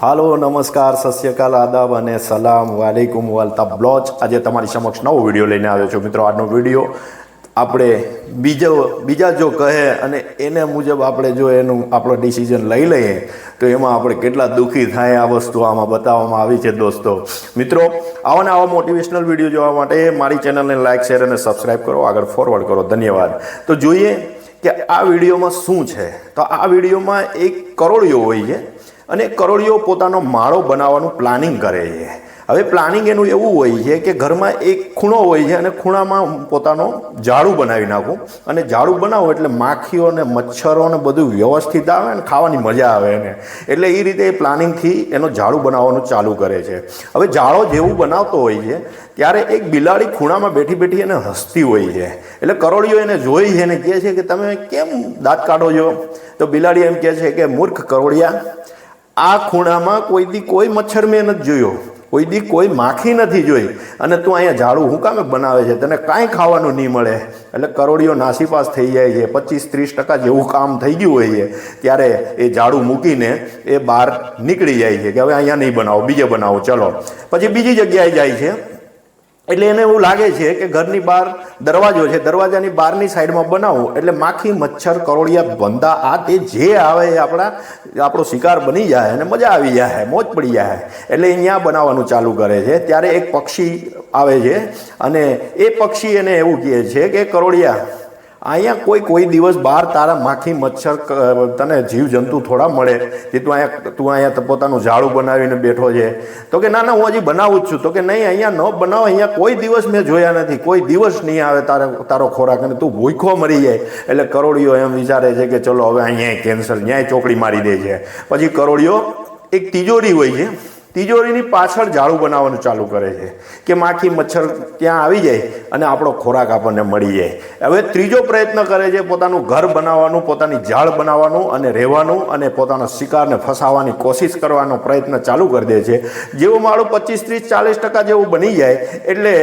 હાલો, નમસ્કાર, સસ્યકાલ, આદાબ અને સલામ વાલેકુમ વાલતા બ્લોચ આજે તમારી સમક્ષ નવો વીડિયો લઈને આવ્યો છું. મિત્રો, આજનો વીડિયો આપણે બીજો, બીજા જો કહે અને એને મુજબ આપણે જો એનું આપણો ડિસિઝન લઈ લઈએ, તો એમાં આપણે કેટલા દુઃખી થાય આ વસ્તુ આમાં બતાવવામાં આવી છે દોસ્તો. મિત્રો, આવા ને આવા મોટિવેશનલ વીડિયો જોવા માટે મારી ચેનલને લાઇક શેર અને સબસ્ક્રાઈબ કરો. આગળ ફોરવર્ડ કરો. ધન્યવાદ. તો જોઈએ કે આ વિડીયોમાં શું છે? તો આ વિડીયોમાં એક કરોડિયો હોય છે. અને કરોડિયો પોતાનો માળો બનાવવાનું પ્લાનિંગ કરે છે. હવે પ્લાનિંગ એનું એવું હોય છે કે ઘરમાં એક ખૂણો હોય છે અને ખૂણામાં પોતાનો ઝાડુ બનાવી નાખું. અને ઝાડુ બનાવો એટલે માખીઓ ને મચ્છરો ને બધું વ્યવસ્થિત આવે ને ખાવાની મજા આવે એને. એટલે એ રીતે એ પ્લાનિંગથી એનો ઝાડુ બનાવવાનું ચાલુ કરે છે. હવે ઝાડો જેવું બનાવતો હોય છે, ત્યારે એક બિલાડી ખૂણામાં બેઠી બેઠી એને હસતી હોય છે. એટલે કરોડિયો એને જોઈ છે અને કહે છે કે તમે કેમ દાંત કાઢો છો? તો બિલાડી એમ કહે છે કે મૂર્ખ કરોડિયા આ ખૂણામાં કોઈ દી કોઈ મચ્છર મેં નથી જોયો. કોઈ દી કોઈ માખી નથી જોઈ. અને તું અહીંયા ઝાડુ હું કામે બનાવે છે? તને કાંઈ ખાવાનું નહીં મળે. એટલે કરોડીઓ નાસીપાસ થઈ જાય છે. પચીસ ત્રીસ ટકા જેવું કામ થઈ ગયું હોય છે. ત્યારે એ ઝાડુ મૂકીને એ બહાર નીકળી જાય છે કે હવે અહીંયા નહીં બનાવો, બીજે બનાવો. ચલો. પછી બીજી જગ્યાએ જાય છે. એટલે એને એવું લાગે છે કે ઘરની બહાર દરવાજો છે, દરવાજાની બહારની સાઈડમાં બનાવો એટલે માખી, મચ્છર કરોડિયા બંદા આ તે જે આવે એ આપણા, આપણો શિકાર બની જાય અને મજા આવી જાય, મોજ પડી જાય. એટલે અહીંયા બનાવવાનું ચાલુ કરે છે. ત્યારે એક પક્ષી આવે છે અને એ પક્ષી એને એવું કહે છે કે કરોડિયા અહીંયા કોઈ કોઈ દિવસ બહાર તારા માખી મચ્છર તને જીવજંતુ થોડા મળે. કે તું અહીંયા તું અહીંયા પોતાનું ઝાડું બનાવીને બેઠો છે. તો કે, ના ના, હું હજી બનાવું જ છું. તો કે, નહીં, અહીંયા ન બનાવ, અહીંયા કોઈ દિવસ મેં જોયા નથી. કોઈ દિવસ નહીં આવે તારે, તારો ખોરાક. અને તું ભૂખો મરી જાય. એટલે કરોડિયો એમ વિચારે છે કે, ચલો, હવે અહીંયા કેન્સર, ન્યાય ચોકડી મારી દે છે. પછી કરોડિયો એક તિજોરી હોય છે. તિજોરીની પાછળ ઝાડુ બનાવવાનું ચાલુ કરે છે કે માખી મચ્છર ત્યાં આવી જાય અને આપણો ખોરાક આપણને મળી જાય. હવે ત્રીજો પ્રયત્ન કરે છે પોતાનું ઘર બનાવવાનું, પોતાની ઝાડ બનાવવાનું અને રહેવાનું અને પોતાના શિકારને ફસાવવાની કોશિશ કરવાનો પ્રયત્ન ચાલુ કરી દે છે. જેવું માળું પચીસ, ત્રીસ, ચાલીસ ટકા જેવું બની જાય એટલે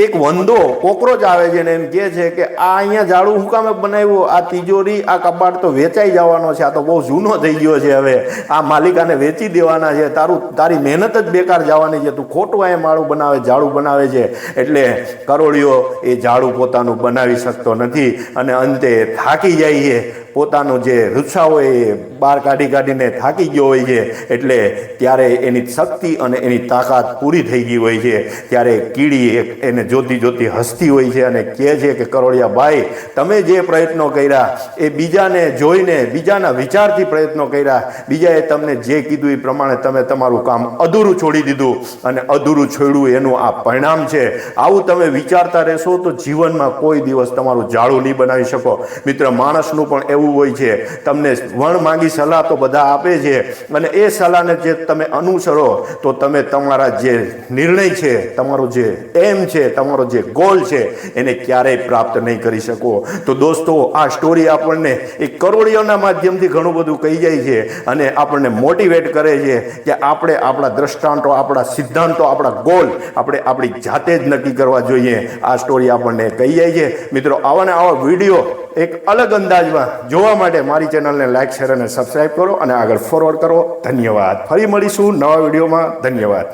એક વંદો કોકરોચ આવે છે ને એમ કહે છે કે આ અહીંયા ઝાડુ હું કામે બનાવ્યું? આ તિજોરી, આ કબાટ તો વેચાઈ જવાનો છે. આ તો બહુ જૂનો થઈ ગયો છે હવે. આ માલિકાને વેચી દેવાના છે. તારું, તારી મહેનત જ બેકાર જવાની છે. તું ખોટું અહીંયા માળું બનાવે, ઝાડુ બનાવે છે. એટલે કરોડિયો એ ઝાડુ પોતાનું બનાવી શકતો નથી અને અંતે થાકી જાય છે. પોતાનો જે રૂછા હોય એ બહાર કાઢી કાઢીને થાકી ગયો હોય છે, એટલે ત્યારે એની શક્તિ અને એની તાકાત પૂરી થઈ ગઈ હોય છે. ત્યારે કીડી એક એને જોતી જોતી હસતી હોય છે અને કહે છે કે કરોડિયા ભાઈ, તમે જે પ્રયત્નો કર્યા, એ બીજાને જોઈને, બીજાના વિચારથી પ્રયત્નો કર્યા. બીજાએ તમને જે કીધું એ પ્રમાણે તમે તમારું કામ અધૂરું છોડી દીધું અને અધૂરું છોડ્યું. એનું આ પરિણામ છે. આવું તમે વિચારતા રહેશો તો જીવનમાં કોઈ દિવસ તમારું જાળું નહીં બનાવી શકો. મિત્ર, માણસનું પણ એવું હોય છે. તમને વણ માંગી સલાહ તો બધા આપે છે. અને એ સલાહને જે તમે અનુસરો, તો તમે તમારા જે નિર્ણય છે, તમારો જે એમ છે, તમારો જે ગોલ છે, એને ક્યારેય પ્રાપ્ત નહીં કરી શકો. તો દોસ્તો, આ સ્ટોરી આપણને એ કરોડિયોના માધ્યમથી ઘણું બધું કહી જાય છે અને આપણને મોટિવેટ કરે છે કે આપણે આપણા દ્રષ્ટાંતો, આપણા સિદ્ધાંતો, આપણા ગોલ આપણે આપણી જાતે જ નક્કી કરવા જોઈએ. આ સ્ટોરી આપણને કહી જાય છે. મિત્રો, આવા ને આવા વીડિયો એક અલગ અંદાજમાં જોવા માટે મારી ચેનલને લાઇક શેર અને સબસ્ક્રાઈબ કરો અને આગળ ફોરવર્ડ કરો. ધન્યવાદ. ફરી મળીશું નવા વિડીયોમાં. ધન્યવાદ.